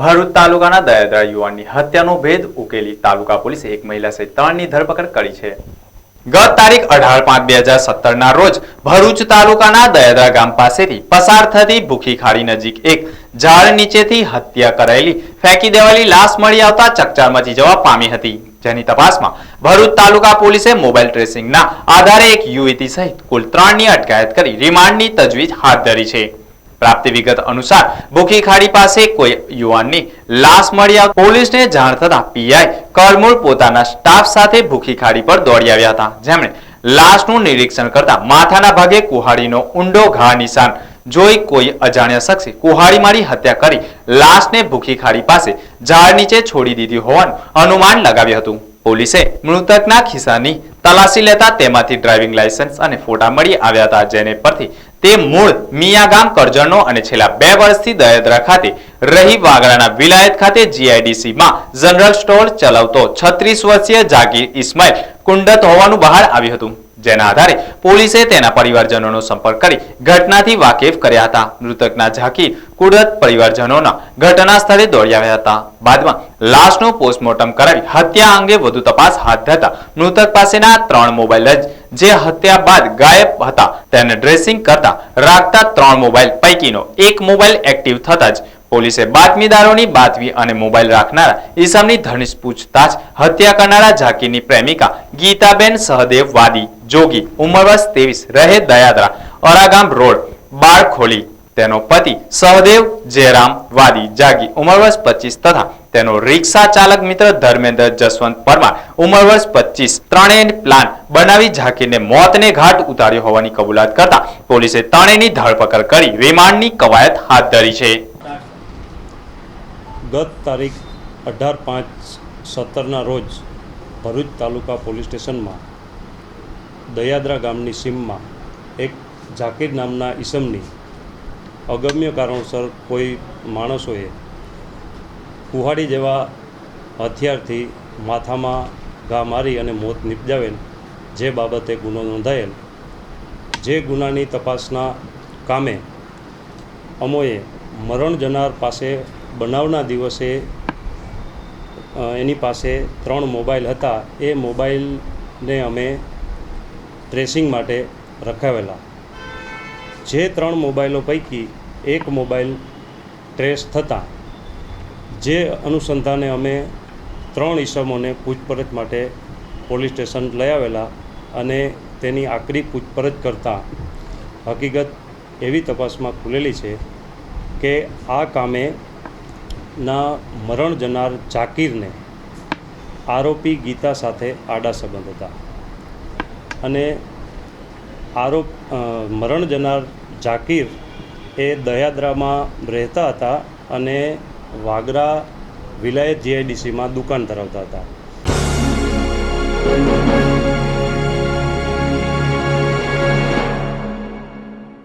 ભરૂચ તાલુકાના દયાદરા યુવાનની હત્યાનો ભેદ ઉકેલી તાલુકા પોલીસે એક મહિલા સહિત ત્રણની ધરપકડ કરી છે. ગત તારીખ અઢાર પાંચ બે હજાર સત્તરના રોજ ભરૂચ તાલુકાના દયાદરા ગામ પાસેથી પસાર થતી ભૂખી ખાડી નજીક એક ઝાડ નીચેથી હત્યા કરાયેલી, ફેંકી દેવાયેલી લાશ મળી આવતા ચકચાર મચી જવા પામી હતી. જેની તપાસમાં ભરૂચ તાલુકા પોલીસે મોબાઈલ ટ્રેસિંગના આધારે એક યુવતી સહિત કુલ ત્રણની અટકાયત કરી રિમાન્ડની તજવીજ હાથ ધરી છે. પ્રાપ્ત વિગત અનુસાર ભૂખી ખાડી પાસે કોઈ યુવાનની લાશ મળી આવતા પોલીસને જાણ થતા પીઆઈ કરમૂળ પોતાના સ્ટાફ સાથે ભૂખી ખાડી પર દોડી આવ્યા હતા. જેમણે લાશનું નિરીક્ષણ કરતા માથાના ભાગે કુહાડીનો ઊંડો ઘા નિશાન જોઈ કોઈ અજાણ્યા શખ્સે કુહાડી મારી હત્યા કરી લાશને ભૂખી ખાડી પાસે ઝાડ નીચે છોડી દીધી હોવાનું અનુમાન લગાવ્યું હતું. પોલીસે મૃતકના ખિસ્સાની તલાશી લેતા તેમાંથી ડ્રાઇવિંગ લાયસન્સ અને ફોટા મળી આવ્યા હતા, જેને પરથી તે મૂળ મિયા ગામ કરજણનો અને છેલ્લા બે વર્ષથી દયાદરા ખાતે રહી વાગડાના વિલાયત ખાતે જીઆઈડીસીમાં જનરલ સ્ટોર ચલાવતો છત્રીસ વર્ષીય જાગીર ઇસ્માઇલ કુંડત હોવાનું બહાર આવ્યું હતું. જેના આધારે પોલીસે તેના પરિવારજનોનો સંપર્ક કરી ઘટનાથી વાકેફ કર્યા હતા. મૃતકના ઝાંકી કુડત પરિવારજનોના ઘટના સ્થળે દોડી આવ્યા હતા. બાદમાં લાશનું પોસ્ટમોર્ટમ કરાવી હત્યા અંગે વધુ તપાસ હાથ ધરતા મૃતક પાસેના ત્રણ મોબાઈલ જ જે હત્યા બાદ ગાયબ હતા તેને ડ્રેસિંગ કરતા રાખતા ત્રણ મોબાઈલ પૈકીનો એક મોબાઈલ એક્ટિવ થતા જ પોલીસે બાતમીદારોની બાતમી અને મોબાઈલ રાખનારા ઈસમની ધનિષ પૂછતાછ હત્યા કરનારા ઝાકીરની પ્રેમિકા ગીતાબેન સહદેવ વાદી જોગી ઉંમર વર્ષ ત્રેવીસ, રહે દયાદરા, અરાગામ રોડ બાળ ખોલી તેનો પતિ સહદેવ જયરામ વાદી, જાગી ઉંમર વર્ષ પચીસ તથા તેનો રિક્ષા ચાલક મિત્ર ધર્મેન્દ્ર જસવંત પરમાર ઉંમર વર્ષ પચીસ ત્રણેય પ્લાન બનાવી ઝાકીરને મોતને ઘાટ ઉતાર્યો હોવાની કબૂલાત કરતા પોલીસે ત્રણેયની ધરપકડ કરી રિમાન્ડની કવાયત હાથ ધરી છે. ગત તારીખ અઢાર પાંચ સત્તરના રોજ ભરૂચ તાલુકા પોલીસ સ્ટેશનમાં દયાદરા ગામની સીમમાં એક ઝાકીર નામના ઈસમની અગમ્ય કારણોસર કોઈ માણસોએ કુહાડી જેવા હથિયારથી માથામાં ઘા મારી અને મોત નિપજાવેલ, જે બાબતે ગુનો નોંધાયેલ. જે ગુનાની તપાસના કામે અમોએ મરણ જનાર પાસે બનાવના દિવસે એની પાસે ત્રણ મોબાઈલ હતા. એ મોબાઈલને અમે ટ્રેસિંગ માટે રખાવેલા. જે ત્રણ મોબાઈલો પૈકી એક મોબાઈલ ટ્રેસ થતાં, જે અનુસંધાને અમે ત્રણ ઈસમોને પૂછપરછ માટે પોલીસ સ્ટેશન લઈ આવેલા અને તેની આકરી પૂછપરછ કરતાં. હકીકત એવી તપાસમાં ખુલેલી છે કે આ કામે ના મરણ જનાર જાકીરને આરોપી ગીતા સાથે આડા સંબંધ હતા. અને આરોપ મરણ જનાર જાકીર એ દયાદરામાં રહેતા હતા અને વાગરા વિલાયત જીઆઈડીસીમાં દુકાન ધરાવતા હતા.